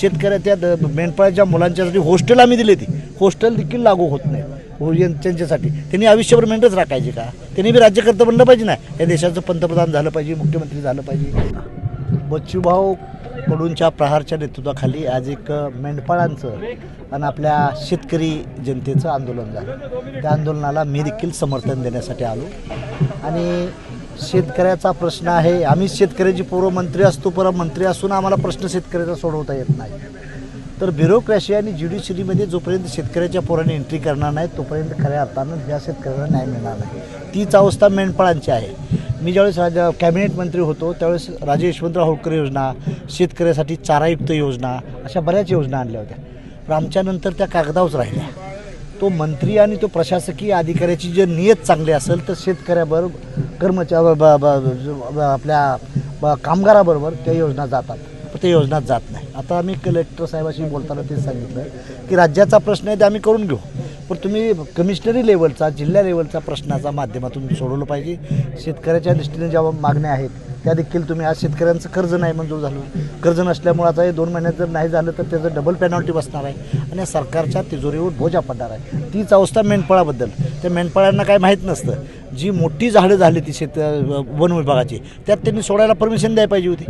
शेतकऱ्याच्या the- मेंढपाळाच्या मुलांच्यासाठी hostel आम्ही दिले ती हॉस्टेल देखील लागू होत नाही. हो त्यांच्यासाठी. त्यांनी आयुष्यभर मेंढच राखायचे का? त्यांनी बी राज्यकर्ता बनलं पाहिजे ना? या देशाचं पंतप्रधान झालं पाहिजे मुख्यमंत्री झालं पाहिजे. बच्चूभाऊ कडूंच्या प्रहारच्या नेतृत्वाखाली आज एक मेंढपाळांचं आणि आपल्या शेतकरी जनतेचं आंदोलन झालं. त्या आंदोलनाला मी देखील समर्थन देण्यासाठी आलो. आणि शेतकऱ्याचा प्रश्न आहे आम्ही शेतकऱ्याची पूर्वमंत्री मंत्री असतो परत मंत्री असून आम्हाला प्रश्न शेतकऱ्याचा सोडवता येत नाही. तर ब्युरोक्रॅसी आणि ज्युडिशरीमध्ये जोपर्यंत शेतकऱ्याच्या पोराने एंट्री करणार नाही तोपर्यंत खऱ्या अर्थानं या शेतकऱ्याला न्याय मिळणार नाही. तीच अवस्था मेंढपाळांची आहे. मी ज्यावेळेस राजा कॅबिनेट मंत्री होतो त्यावेळेस राजे यशवंतराव होळकर योजना शेतकऱ्यासाठी चारायुक्त योजना अशा बऱ्याच योजना आणल्या होत्या. पण आमच्यानंतर त्या कागदावच राहिल्या. तो मंत्री आणि तो प्रशासकीय अधिकाऱ्याची जर नियत चांगली असेल तर शेतकऱ्याबरोबर कर्मचारी ब- आपल्या ब- कामगाराबरोबर त्या योजना जातात. पण त्या योजनात जात नाही. आता आम्ही कलेक्टर साहेबाशी बोलताना ते सांगितलं की राज्याचा प्रश्न आहे ते आम्ही करून घेऊ. पण तुम्ही कमिशनरी लेवलचा जिल्हा लेवलचा प्रश्नाचा माध्यमातून सोडवलं पाहिजे. शेतकऱ्याच्या दृष्टीने ज्या मागण्या आहेत त्या देखील तुम्ही आज शेतकऱ्यांचं कर्ज नाही मंजूर झालं. कर्ज नसल्यामुळे आता हे दोन महिन्यात जर नाही झालं तर त्याचं डबल पेनॉल्टी बसणार आहे. आणि सरकारच्या तिजोरीवर बोजा पडणार आहे. तीच अवस्था मेंढपाळाबद्दल. त्या मेंढपाळांना काय माहीत नसतं. जी मोठी झाडं झाली ती शेत वन विभागाची त्यात त्यांनी सोडायला परमिशन द्यायला पाहिजे होती.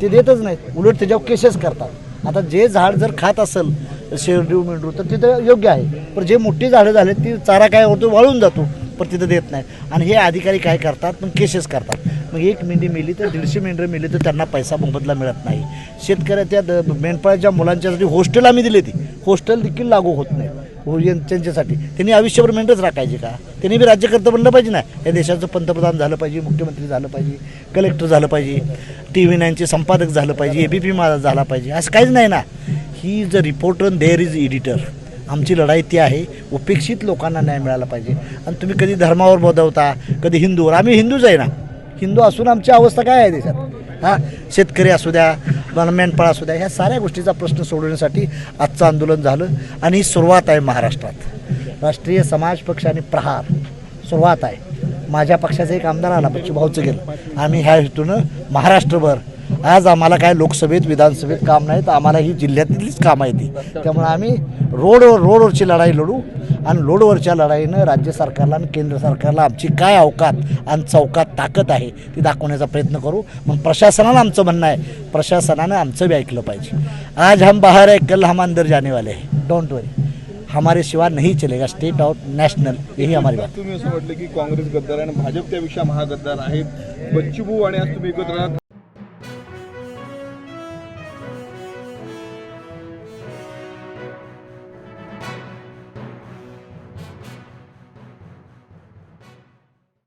ते देतच नाहीत. उलट त्याच्यावर केसेस करतात. आता जे झाड जर खात असेल शेरडीव मेंढरू तर तिथं योग्य आहे. पण जे मोठी झाडं झाले ती चारा काय होतो वाळून जातो पण तिथं देत नाही. आणि हे अधिकारी काय करतात पण केसेस करतात. मग एक मेंढी मिली तर दीडशे मेंढरं मिली तर त्यांना पैसा मोबदला मिळत नाही. शेतकऱ्याच्या द- मेंढपाळाच्या मुलांच्यासाठी हॉस्टेल आम्ही दिले ती हॉस्टेल देखील लागू होत नाही. हो यां- त्यांच्यासाठी. त्यांनी आयुष्यभर मेंढच राखायचे का? त्यांनी बी राज्यकर्ता बनलं पाहिजे ना? या देशाचं पंतप्रधान झालं पाहिजे मुख्यमंत्री झालं पाहिजे कलेक्टर झालं पाहिजे टी व्ही नाईनचे संपादक झालं पाहिजे ए बी पी माझा झाला पाहिजे. असं काहीच नाही ना. He is a reporter there is editor आमची लढाई ती आहे. उपेक्षित लोकांना न्याय मिळाला पाहिजे. आणि तुम्ही कधी धर्मावर बोधवता कधी हिंदूवर. आम्ही हिंदूच आहे ना. हिंदू असून आमची अवस्था काय आहे देशात? हां? शेतकरी असू द्या मेंढपाळ असू द्या ह्या साऱ्या गोष्टीचा प्रश्न सोडवण्यासाठी आजचं आंदोलन झालं. आणि ही सुरुवात आहे महाराष्ट्रात. राष्ट्रीय समाज पक्ष आणि प्रहार सुरुवात आहे. माझ्या पक्षाचा एक आमदार आला बच्चू भाऊचं गेलं. आम्ही ह्या हेतूनं महाराष्ट्रभर आज आम्हाला काय लोकसभेत विधानसभेत काम नाही तर आम्हाला ही जिल्ह्यातलीच कामं आहे ती. त्यामुळे आम्ही रोडवर रोडवरची लढाई लढू आणि लोडवरच्या लढाईनं राज्य सरकारला आणि केंद्र सरकारला आमची काय अवकात आणि चौकात ताकद आहे ती दाखवण्याचा प्रयत्न करू. मग प्रशासनानं आमचं म्हणणं आहे. प्रशासनानं आमचं बी ऐकलं पाहिजे. आज हम बाहेर आहे कल हम अंदर जाने वाले हैं. डोंट वरी हमारे सिवा नहीं चलेगा. स्टेट और नॅशनल यही हमारी बात. तुम्ही असं म्हटलं की काँग्रेस गद्दार आणि भाजप त्यापेक्षा महागद्दार आहेत. बच्चूभाऊ आणि आज तुम्ही एकत्र